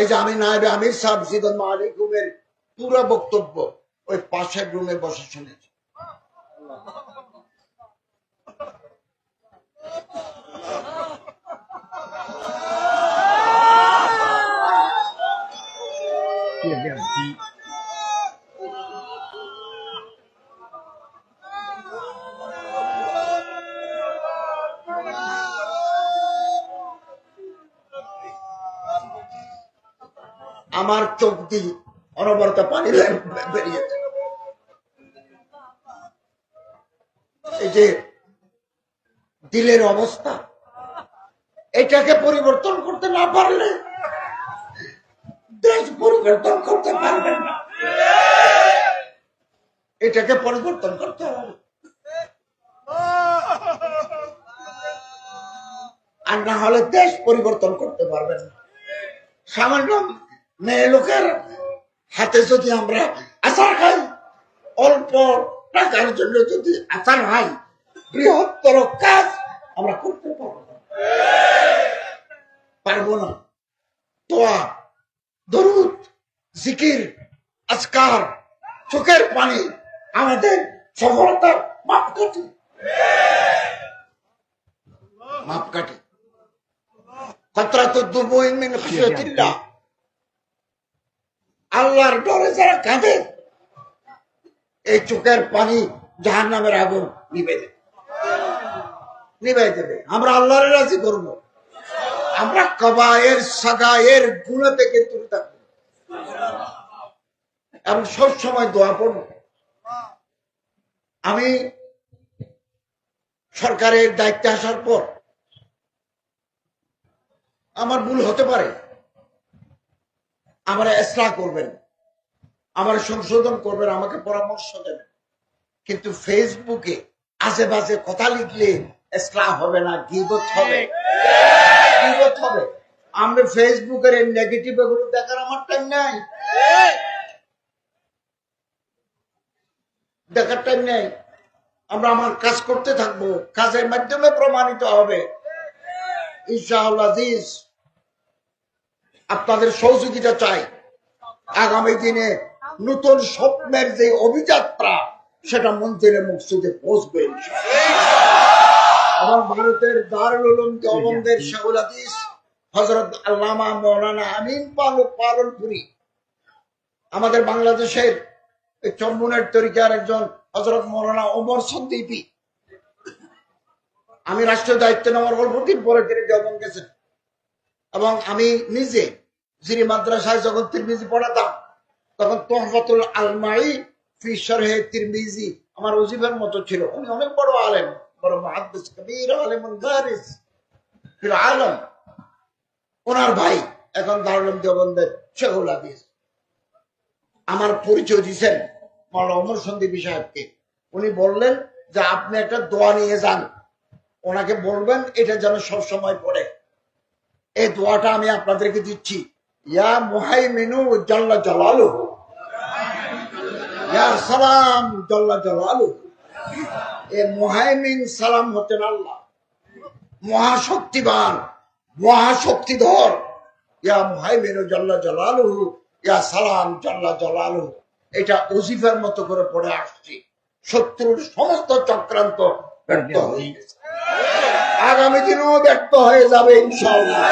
এই যে আমি নাইবে আমির সাহেব জিদন মালিকুমের পুরো বক্তব্য ওই পাশের রুমে বসে শুনেছি। আমার চোখ দিয়ে অনবরত পানি বের- বেরিয়েছে এই যে দিলের অবস্থা, এটাকে পরিবর্তন করতে না পারলে দেশ পরিবর্তন করতে পারবেন না। এটাকে পরিবর্তন করতে হবে। আর না হলে দেশ পরিবর্তন করতে পারবেন না। সামান্য মেয়ে লোকের হাতে যদি আমরা আচার খাই, অল্প টাকার জন্য যদি আচার খাই বৃহত্তর কাজ আমরা করতে পারব না। না। তোয়া দরুদ, জিকির, আজকার, চোখের পানি, আমাদের সফলতার মাপকাঠি। মাপকাঠি। কতরা তো মিন খাশিয়াতিল্লাহ। আল্লাহর ডরে যারা কাঁদে, এই চোখের পানি জাহান নামের আগুন নিবে দেবে। নিবে দেবে। আমরা আল্লাহর রাজি করব। আমরা কবায়ের, সাগায়ের গুণ থেকে দূরে থাকব। এবং সব সময় দোয়া পড়ব। আমি সরকারের দায়িত্বে আসার পর আমার ভুল হতে পারে। আমার এসরা করবেন, আমার সংশোধন করবেন, আমাকে পরামর্শ দেবেন। কিন্তু ফেসবুকে আশেপাশে কথা লিখলে এসরা হবে না, গিবত হবে। গিবত হবে। আমরা ফেসবুকের এই নেগেটিভ এগুলো দেখার আমার টাইম নাই। দেখার টাইম নেই। আমরা আমার কাজ করতে থাকব, কাজের মাধ্যমে প্রমাণিত হবে। ইনশাআল্লাহ আজিজ। আপনাদের সহযোগিতা চাই। আগামী দিনে নতুন স্বপ্নের যে অভিযাত্রা, সেটা মন্দিরে মসজিদে পৌঁছবে এবং ভারতের দারুল উলুম দেওবন্দের শাহুল হজরত আল্লামা মৌলানা আমিন পালক পালনপুরি, আমাদের বাংলাদেশের চম্বুনের তরিকার একজন হজরত মৌলানা ওমর সন্দীপী আমি রাষ্ট্রীয় দায়িত্ব নেওয়ার অল্প দিন পরে তিনি গেছেন। এবং আমি নিজে যিনি মাদ্রাসায় যখন তিরমিজি পড়াতাম, তখন তোহফাতুল আলমাই ফিশর হে তিরমিজি আমার অজিবের মতো ছিল। উনি অনেক বড় আলেম, বড় ভাই আমার পরিচয় মাওলা অমর উনি বললেন যে, আপনি একটা দোয়া নিয়ে যান। ওনাকে বলবেন, এটা যেন সবসময় পড়ে। এই দোয়াটা আমি আপনাদেরকে দিচ্ছি। ইয়া মুহাইমিনু জাল্লা ইয়া সালাম জাল্লা জালালু এ মুহাইমিন মহাশক্তিবান, মহাশক্তিধর। ইয়া মুহাইমিনু জাল্লা জালালু ইয়া সালাম জাল্লা জালালু এটা ওজিফার মতো করে পড়ে আসছি। শত্রুর সমস্ত চক্রান্ত ব্যর্থ হয়ে গেছে। আগামী দিনেও ব্যর্থ হয়ে যাবে ইনশাআল্লাহ।